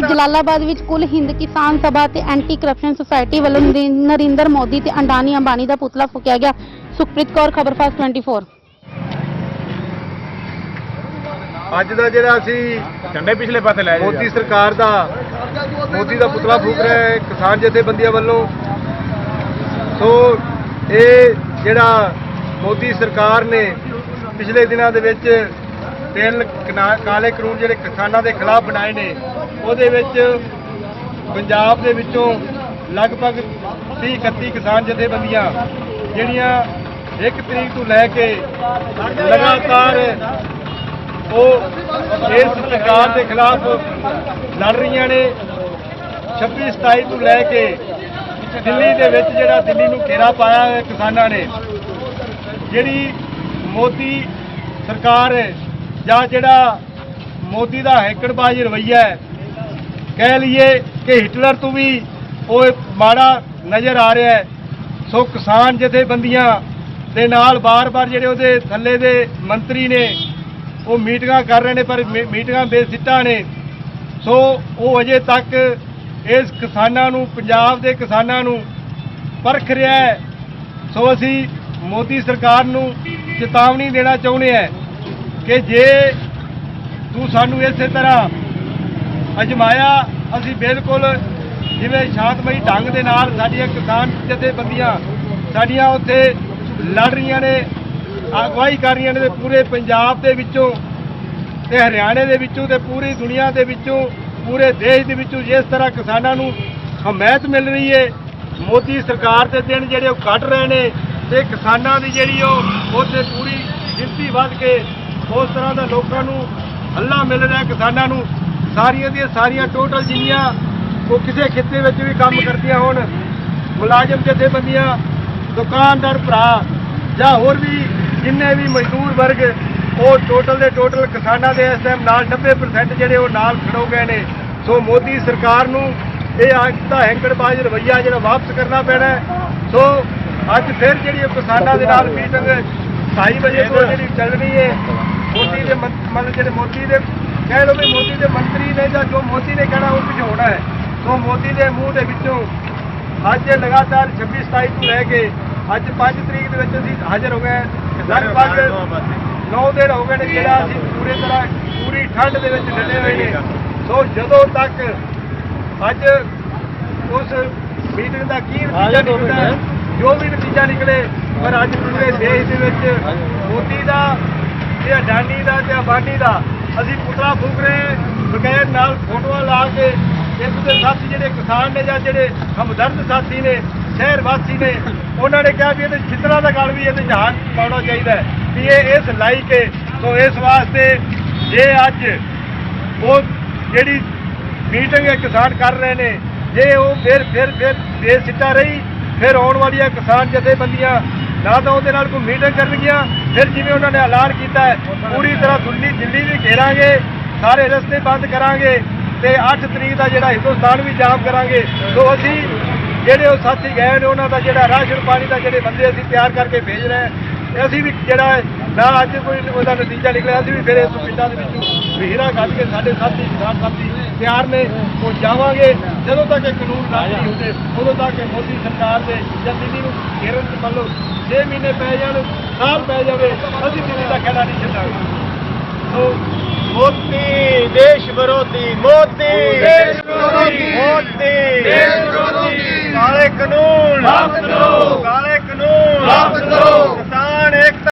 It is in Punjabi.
ਜਲਾਲਾਬਾਦ ਵਿੱਚ ਕੁੱਲ ਹਿੰਦ ਕਿਸਾਨ ਸਭਾ ਤੇ ਐਂਟੀ ਕਰਪਸ਼ਨ ਸੁਸਾਇਟੀ ਵੱਲੋਂ ਨਰਿ- ਨਰਿੰਦਰ ਮੋਦੀ ਤੇ ਅੰਡਾਨੀ ਅੰਬਾਨੀ ਦਾ ਪੁਤਲਾ ਫੂਕਿਆ ਗਿਆ। ਸੁਖਪ੍ਰੀਤ ਕੌਰ ਖਬਰਫਾਸਟ 24 ਅੱਜ ਦਾ ਜਿਹੜਾ ਅਸੀਂ ਝੰਡੇ ਪਿਛਲੇ ਪਾਸੇ ਲੈ ਜਾਓ ਮੋਦੀ ਸਰਕਾਰ ਦਾ ਮੋਦੀ ਦਾ ਪੁਤਲਾ ਫੂਕ ਰਿਹਾ ਹੈ ਕਿਸਾਨ ਜਥੇਬੰਦੀਆਂ ਵੱਲੋਂ। ਸੋ ਇਹ ਜਿਹੜਾ ਮੋਦੀ ਸਰਕਾਰ ਨੇ ਪਿਛਲੇ ਦਿਨਾਂ ਦੇ ਵਿੱਚ ਤਿੰਨ ਕਾਲੇ ਕਾਨੂੰਨ ਜਿਹੜੇ ਕਿਸਾਨਾਂ ਦੇ ਖਿਲਾਫ ਬਣਾਏ ਨੇ ਉਹਦੇ ਵਿੱਚ ਪੰਜਾਬ ਦੇ ਵਿੱਚੋਂ ਲਗਭਗ 30 31 ਕਿਸਾਨ ਜਥੇਬੰਦੀਆਂ ਜਿਹੜੀਆਂ 1 ਤਰੀਕ ਤੋਂ ਲੈ ਕੇ ਲਗਾਤਾਰ ਉਹ ਇਸ ਸਰਕਾਰ ਦੇ ਖਿਲਾਫ ਲੜ ਰਹੀਆਂ ਨੇ। 26 27 ਤੋਂ ਲੈ ਕੇ ਦਿੱਲੀ ਦੇ ਵਿੱਚ ਜਿਹੜਾ ਦਿੱਲੀ ਨੂੰ ਘੇਰਾ ਪਾਇਆ ਹੈ ਕਿਸਾਨਾਂ ਨੇ, ਜਿਹੜੀ ਮੋਦੀ ਸਰਕਾਰ ਹੈ ਜਾਂ ਜਿਹੜਾ ਮੋਦੀ ਦਾ ਹੈਕੜਬਾਜ਼ ਰਵਈਆ ਹੈ ਕਹਿ ਲਈਏ ਕਿ ਹਿਟਲਰ ਤੋਂ ਵੀ ਉਹ ਮਾੜਾ ਨਜ਼ਰ ਆ ਰਿਹਾ ਹੈ। ਸੋ ਕਿਸਾਨ ਜਥੇਬੰਦੀਆਂ ਦੇ ਨਾਲ ਬਾਰ-ਬਾਰ ਜਿਹੜੇ ਉਹਦੇ ਥੱਲੇ ਦੇ ਮੰਤਰੀ ਨੇ, ਉਹ ਮੀਟਿੰਗਾਂ ਕਰ ਰਹੇ ਨੇ, ਪਰ ਮੀ- ਮੀਟਿੰਗਾਂ ਬੇਸਿੱਟਾ ਨੇ। ਸੋ ਉਹ ਅਜੇ ਤੱਕ ਇਸ ਕਿਸਾਨਾਂ ਨੂੰ, ਪੰਜਾਬ ਦੇ ਕਿਸਾਨਾਂ ਨੂੰ ਪਰਖ ਰਿਹਾ ਹੈ। ਸੋ ਅਸੀਂ ਮੋਦੀ ਸਰਕਾਰ ਨੂੰ ਚੇਤਾਵਨੀ ਦੇਣਾ ਚਾਹੁੰਦੇ ਹਾਂ ਕਿ ਜੇ ਤੂੰ ਸਾਨੂੰ ਇਸੇ ਤਰ੍ਹਾਂ ਅਜਮਾਇਆ, ਅਸੀਂ ਬਿਲਕੁਲ ਜਿਵੇਂ ਸ਼ਾਂਤਮਈ ਢੰਗ ਦੇ ਨਾਲ ਸਾਡੀਆਂ ਕਿਸਾਨ ਜਥੇਬੰਦੀਆਂ, ਸਾਡੀਆਂ ਉੱਥੇ ਲੜ ਰਹੀਆਂ ਨੇ, ਅਗਵਾਈ ਕਰ ਰਹੀਆਂ ਨੇ ਤੇ ਪੂਰੇ ਪੰਜਾਬ ਦੇ ਵਿੱਚੋਂ ਤੇ ਹਰਿਆਣੇ ਦੇ ਵਿੱਚੋਂ ਤੇ ਪੂਰੀ ਦੁਨੀਆ ਦੇ ਵਿੱਚੋਂ, ਪੂਰੇ ਦੇਸ਼ ਦੇ ਵਿੱਚੋਂ ਜਿਸ ਤਰ੍ਹਾਂ ਕਿਸਾਨਾਂ ਨੂੰ ਹਮਾਇਤ ਮਿਲ ਰਹੀ ਹੈ ਮੋਦੀ ਸਰਕਾਰ ਦੇ ਦਿਨ ਜਿਹੜੇ ਉਹ ਕੱਢ ਰਹੇ ਨੇ ਤੇ ਕਿਸਾਨਾਂ ਦੀ ਜਿਹੜੀ ਉਹ ਉੱਥੇ ਪੂਰੀ ਗਿਣਤੀ ਵੱਧ ਕੇ ਉਸ ਤਰ੍ਹਾਂ ਦਾ ਲੋਕਾਂ ਨੂੰ ਹੱਲਾ ਮਿਲ ਰਿਹਾ, ਕਿਸਾਨਾਂ ਨੂੰ ਸਾਰੀਆਂ ਦੀਆਂ ਸਾਰੀਆਂ ਟੋਟਲ ਜਿੰਨੀਆਂ ਉਹ ਕਿਸੇ ਖਿੱਤੇ ਵਿੱਚ ਵੀ ਕੰਮ ਕਰਦੀਆਂ ਹੋਣ ਮੁਲਾਜ਼ਮ ਜਥੇਬੰਦੀਆਂ ਦੁਕਾਨਦਾਰ ਭਰਾ ਜਾਂ ਹੋਰ ਵੀ ਜਿੰਨੇ ਵੀ ਮਜ਼ਦੂਰ ਵਰਗ ਉਹ ਟੋਟਲ ਦੇ ਟੋਟਲ ਕਿਸਾਨਾਂ ਦੇ ਇਸ ਟਾਈਮ ਨਾਲ 90% ਜਿਹੜੇ ਉਹ ਨਾਲ ਖੜੋ ਗਏ ਨੇ ਸੋ ਮੋਦੀ ਸਰਕਾਰ ਨੂੰ ਇਹ ਅੱਜ ਦਾ ਹੈਂਕੜਬਾਜ਼ ਰਵਈਆ ਜਿਹੜਾ ਵਾਪਸ ਕਰਨਾ ਪੈਣਾ। ਸੋ ਅੱਜ ਫਿਰ ਜਿਹੜੀ ਕਿਸਾਨਾਂ ਦੇ ਨਾਲ ਮੀਟਿੰਗ 2:30 ਵਜੇ ਤੋਂ ਜਿਹੜੀ ਚੱਲਣੀ ਹੈ ਮੋਦੀ ਦੇ ਮਤਲਬ ਜਿਹੜੇ ਮੋਦੀ ਦੇ ਕਹਿ ਲਓ ਵੀ ਮੋਦੀ ਦੇ ਮੰਤਰੀ ਨੇ ਜਾਂ ਜੋ ਮੋਦੀ ਨੇ ਕਹਿਣਾ ਉਹ ਹੋਣਾ ਹੈ। ਸੋ ਮੋਦੀ ਦੇ ਮੂੰਹ ਦੇ ਵਿੱਚੋਂ ਅੱਜ ਲਗਾਤਾਰ 26 27 ਤੋਂ ਲੈ ਕੇ ਅੱਜ 5 ਤਰੀਕ ਦੇ ਵਿੱਚ ਅਸੀਂ ਹਾਜ਼ਰ ਹੋ ਗਏ। ਲਗਭਗ 9 ਦਿਨ ਹੋ ਗਏ ਨੇ ਜਿਹੜਾ ਅਸੀਂ ਪੂਰੇ ਤਰ੍ਹਾਂ ਪੂਰੀ ਠੰਡ ਦੇ ਵਿੱਚ ਡਲੇ ਹੋਏ ਨੇ। ਸੋ ਜਦੋਂ ਤੱਕ ਅੱਜ ਉਸ ਮੀਟਿੰਗ ਦਾ ਕੀ ਨਤੀਜਾ ਨਿਕਲਦਾ ਜੋ ਵੀ ਨਤੀਜਾ ਨਿਕਲੇ ਪਰ ਅੱਜ ਪੂਰੇ ਦੇਸ਼ ਦੇ ਵਿੱਚ ਮੋਦੀ ਦਾ ਤੇ ਅਡਾਨੀ ਦਾ ਤੇ ਅੰਬਾਨੀ ਦਾ ਅਸੀਂ ਪੁਤਲਾ ਫੂਕ ਰਹੇ ਹਾਂ, ਬਗੈਰ ਨਾਲ ਫੋਟੋਆਂ ਲਾ ਕੇ ਇੱਕ ਦੇ ਸਾਥੀ ਜਿਹੜੇ ਕਿਸਾਨ ਨੇ ਜਾਂ ਜਿਹੜੇ ਹਮਦਰਦ ਸਾਥੀ ਨੇ ਸ਼ਹਿਰ ਵਾਸੀ ਨੇ, ਉਹਨਾਂ ਨੇ ਕਿਹਾ ਵੀ ਇਹਦੇ ਚਿੱਤਰਾਂ ਦਾ ਗੱਲ ਵੀ ਇਹਦੇ ਜਹਾਨ ਪਾਉਣਾ ਚਾਹੀਦਾ ਵੀ ਇਹ ਇਸ ਲਾਈਕ ਹੈ। ਸੋ ਇਸ ਵਾਸਤੇ ਜੇ ਅੱਜ ਉਹ ਜਿਹੜੀ ਮੀਟਿੰਗ ਹੈ ਕਿਸਾਨ ਕਰ ਰਹੇ ਨੇ, ਜੇ ਉਹ ਫਿਰ ਫਿਰ ਫਿਰ ਦੇ ਸਿੱਟਾ ਰਹੀ, ਫਿਰ ਆਉਣ ਵਾਲੀਆਂ ਕਿਸਾਨ ਜਥੇਬੰਦੀਆਂ ਨਾ ਤਾਂ ਉਹਦੇ ਨਾਲ ਕੋਈ ਮੀਟਿੰਗ ਕਰਨਗੀਆਂ, ਫਿਰ ਜਿਵੇਂ ਉਹਨਾਂ ਨੇ ਐਲਾਨ ਕੀਤਾ ਪੂਰੀ ਤਰ੍ਹਾਂ ਦਿੱਲੀ ਦਿੱਲੀ ਵੀ ਘੇਰਾਂਗੇ, ਸਾਰੇ ਰਸਤੇ ਬੰਦ ਕਰਾਂਗੇ ਤੇ 8 ਤਰੀਕ ਦਾ ਜਿਹੜਾ ਹਿੰਦੁਸਤਾਨ ਵੀ ਜਾਮ ਕਰਾਂਗੇ। ਸੋ ਅਸੀਂ ਜਿਹੜੇ ਉਹ ਸਾਥੀ ਗਏ ਨੇ, ਉਹਨਾਂ ਦਾ ਜਿਹੜਾ ਰਾਸ਼ਨ ਪਾਣੀ ਦਾ ਜਿਹੜੇ ਬੰਦੇ ਅਸੀਂ ਤਿਆਰ ਕਰਕੇ ਭੇਜ ਰਹੇ ਹਾਂ, ਤੇ ਅਸੀਂ ਵੀ ਜਿਹੜਾ ਨਾ ਅੱਜ ਕੋਈ ਉਹਦਾ ਨਤੀਜਾ ਨਿਕਲਿਆ ਸੀ ਵੀ ਫਿਰ ਇਸ ਪਿੰਡਾਂ ਦੇ ਵਿੱਚੋਂ ਵਿਹਰਾ ਕੱਢ ਕੇ ਸਾਡੇ ਸਾਥੀ ਕਿਸਾਨ ਸਾਥੀ ਤਿਆਰ ਨੇ ਉਹ ਜਾਵਾਂਗੇ। ਜਦੋਂ ਤੱਕ ਇਹ ਕਾਨੂੰਨ ਨਾ ਨਹੀਂ ਹੁੰਦੇ ਉਦੋਂ ਤੱਕ ਮੋਦੀ ਸਰਕਾਰ ਦੇ ਜਾਂ ਦਿੱਲੀ ਨੂੰ ਘੇਰਨ ਚ ਮੰਨ 6 ਮਹੀਨੇ ਪੈ ਜਾਣ ਸਾਲ ਪੈ ਜਾਵੇ ਅਸੀਂ ਦਿੱਲੀ ਦਾ ਖੇੜਾ ਨਹੀਂ ਛੱਡਾਂਗੇ। ਸੋ ਮੋਦੀ ਦੇਸ਼ ਵਿਰੋਧੀ ਮੋਦੀ। ਦੇਸ਼ ਵਿਰੋਧੀ। ਮੋਦੀ। ਦੇਸ਼ ਵਿਰੋਧੀ। ਕਾਲੇ ਕਾਨੂੰਨ। ਵਾਪਸ ਲਓ ਕਾਲੇ ਕਾਨੂੰਨ। ਵਾਪਸ ਲਓ